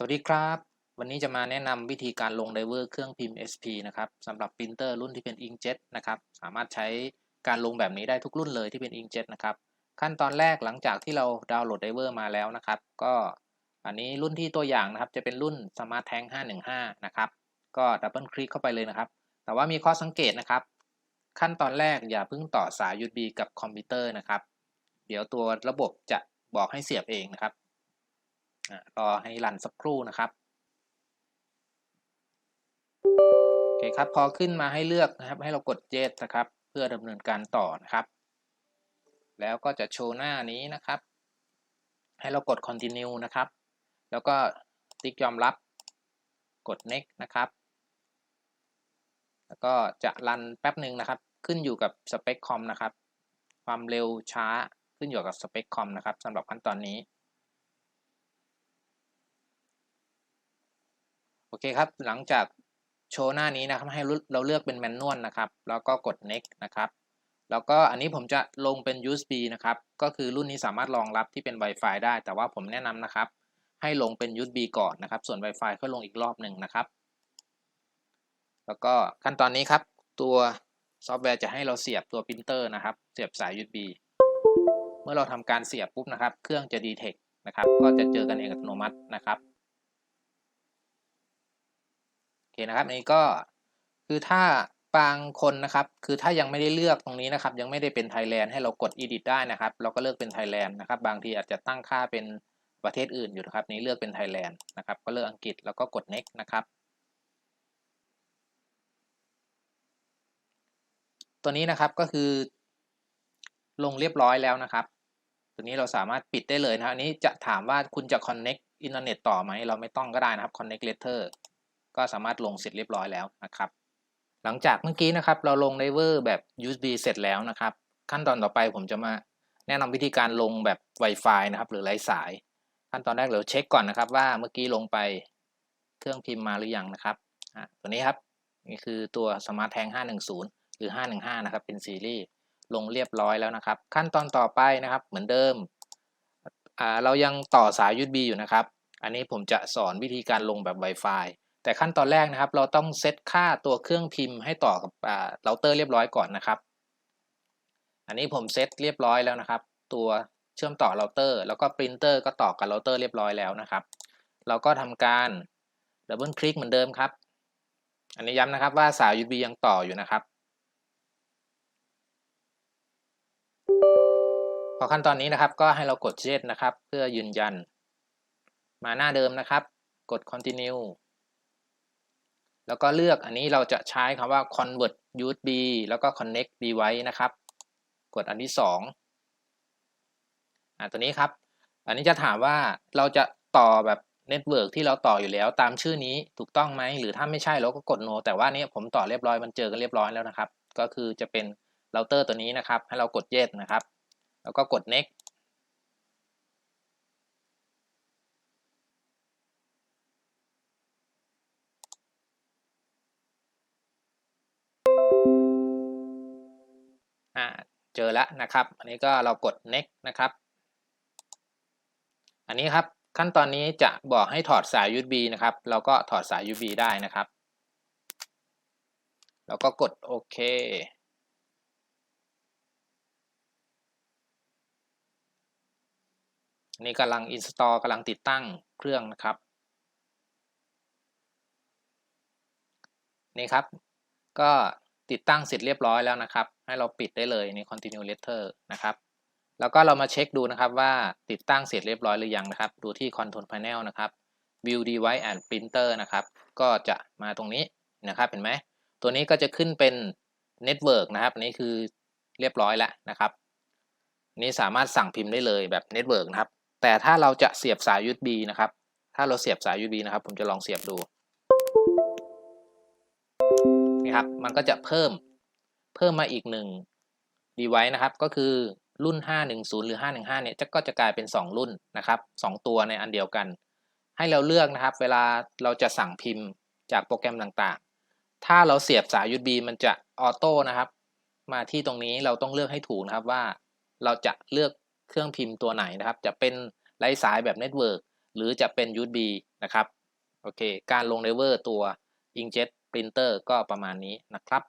สวัสดีครับ วันนี้จะมาแนะนำวิธีการลงไดเวอร์เครื่องพิมพ์ SP นะครับสำหรับปรินเตอร์รุ่นที่เป็น Inkjet นะครับสามารถใช้การลงแบบนี้ได้ทุกรุ่นเลยที่เป็น Inkjet นะครับขั้นตอนแรกหลังจากที่เราดาวน์โหลดไดเวอร์มาแล้วนะครับก็อันนี้รุ่นที่ตัวอย่างนะครับจะเป็นรุ่น Smart Tank 515 นะครับก็ดับเบิลคลิกเข้าไปเลยนะครับ แต่ว่ามีข้อสังเกตนะครับ ขั้นตอนแรกอย่าเพิ่งต่อสาย USB กับคอมพิวเตอร์นะครับ เดี๋ยวตัวระบบจะบอกให้เสียบเองนะครับ รอให้รันสักครู่นะครับโอเคครับ พอขึ้นมาให้เลือกนะครับ ให้เรากด Yes นะครับ เพื่อดำเนินการต่อนะครับ แล้วก็จะโชว์หน้านี้นะครับ ให้เรากด Continue นะครับ แล้วก็ติ๊กยอมรับกด Next นะครับ แล้วก็จะรันแป๊บหนึ่งนะครับ ขึ้นอยู่กับสเปคคอมนะครับ ความเร็วช้าขึ้นอยู่กับสเปคคอมนะครับสำหรับขั้นตอนนี้ โอ เคครับ หลังจากโชว์หน้านี้นะครับให้เราเลือกเป็นแมนนวลนะครับ แล้วก็กด next นะครับ แล้วก็อันนี้ผมจะลงเป็น USB นะครับ ก็คือรุ่นนี้สามารถรองรับที่เป็น Wi-Fi ได้ แต่ว่าผมแนะนำนะครับ ให้ลงเป็น USB ก่อนนะครับ ส่วน Wi-Fi ก็ลงอีกรอบหนึ่งนะครับ แล้วก็ขั้นตอนนี้ครับ ตัวซอฟต์แวร์จะให้เราเสียบตัวปรินเตอร์นะครับ เสียบสาย USB เมื่อเราทำการเสียบปุ๊บนะครับ เครื่องจะ detect นะครับ ก็จะเจอกันเองอัตโนมัตินะครับ เคนะครับอันนี้ก็คือถ้าบางคนนะครับ คือถ้ายังไม่ได้เลือกตรงนี้นะครับ ยังไม่ได้เป็นไทยแลนด์ให้เรากด edit ได้นะครับ เราก็เลือกเป็นไทยแลนด์นะครับ บางทีอาจจะตั้งค่าเป็นประเทศอื่นอยู่นะครับ นี้เลือกเป็นไทยแลนด์นะครับ ก็เลือกอังกฤษแล้วก็กด next นะครับ ตัวนี้นะครับก็คือ ลงเรียบร้อยแล้วนะครับ ตัวนี้เราสามารถปิดได้เลยนะครับอันนี้จะถามว่าคุณจะ connect อินเทอร์เน็ตต่อไหม เราไม่ต้องก็ได้นะครับ connect letter ก็สามารถลงเสร็จเรียบร้อยแล้วนะครับ หลังจากเมื่อกี้นะครับ เราลงไดเวอร์แบบ USB เสร็จแล้วนะครับ ขั้นตอนต่อไปผมจะมาแนะนำวิธีการลงแบบ Wi-Fi นะครับ หรือไร้สาย ขั้นตอนแรกเราเช็คก่อนนะครับว่าเมื่อกี้ลงไปเครื่องพิมพ์มาหรือยังนะครับตัวนี้ครับนี่คือตัว Smart Tank 510 หรือ 515 นะครับ เป็นซีรีส์ลงเรียบร้อยแล้วนะครับ ขั้นตอนต่อไปนะครับ เหมือนเดิมเรายังต่อสาย USB อยู่นะครับ อันนี้ผมจะสอนวิธีการลงแบบ Wi-Fi แต่ขั้นตอนแรกนะครับ เราต้องเซตค่าตัวเครื่องพิมพ์ให้ต่อกับเราเตอร์เรียบร้อยก่อนนะครับ อันนี้ผมเซตเรียบร้อยแล้วนะครับ ตัวเชื่อมต่อเราเตอร์ แล้วก็ปรินเตอร์ก็ต่อกับเราเตอร์เรียบร้อยแล้วนะครับ เราก็ทำการดับเบิลคลิกเหมือนเดิมครับ อันนี้ย้ำนะครับว่าสาย USB ยังต่ออยู่นะครับพอขั้นตอนนี้นะครับก็ให้เรากดเช็ดนะครับ เพื่อยืนยัน มาหน้าเดิมนะครับ กด continue แล้วก็เลือกอันนี้เราจะใช้คำว่า convert USB แล้วก็ connect device นะครับ กดอันที่2อ่าตัวนี้ครับ อันนี้จะถามว่าเราจะต่อแบบเน็ตเวิร์กที่เราต่ออยู่แล้วตามชื่อนี้ถูกต้องไหม หรือถ้าไม่ใช่เราก็กด no แต่ว่านี้ผมต่อเรียบร้อยมันเจอกันเรียบร้อยแล้วนะครับ ก็คือจะเป็นเราเตอร์ตัวนี้นะครับ ให้เรากด yes นะครับ แล้วก็กด next อ่าเจอแล้วนะครับ อันนี้ก็เรากด next นะครับ อันนี้ครับขั้นตอนนี้จะบอกให้ถอดสาย USB นะครับ เราก็ถอดสาย USB ได้นะครับ แล้วก็กดโอเคนนี้กำลัง install กำลังติดตั้งเครื่องนะครับ นี่ครับ ก็ ติดตั้งเสร็จเรียบร้อยแล้วนะครับ ให้เราปิดได้เลยใน continue letter นะครับ แล้วก็เรามาเช็คดูนะครับว่าติดตั้งเสร็จเรียบร้อยหรือยังนะครับ ดูที่ control panel นะครับ view device and printer นะครับ ก็จะมาตรงนี้นะครับเห็นไหม ตัวนี้ก็จะขึ้นเป็น network นะครับนนี้คือเรียบร้อยแล้วนะครับ นี้สามารถสั่งพิมพ์ได้เลยแบบ network นะครับ แต่ถ้าเราจะเสียบสาย USB นะครับ ถ้าเราเสียบสาย USB นะครับ ผมจะลองเสียบดู นี่ครับ มันก็จะเพิ่มเพิ่มมาอีกหนึ่ง device นะครับ ก็คือรุ่น 510 หรือ 515 เนี่ยจะก็จะกลายเป็น 2 รุ่นนะครับ 2 ตัวในอันเดียวกัน ให้เราเลือกนะครับ เวลาเราจะสั่งพิมพ์จากโปรแกรมต่างๆ ถ้าเราเสียบสาย USB มันจะออโต้นะครับ มาที่ตรงนี้เราต้องเลือกให้ถูกนะครับว่า เราจะเลือกเครื่องพิมพ์ตัวไหนนะครับ จะเป็นไร้สายแบบเน็ตเวิร์กหรือจะเป็น USB นะครับ โอเค การลง lever ตัว inkjet ปรินเตอร์ก็ประมาณนี้นะครับ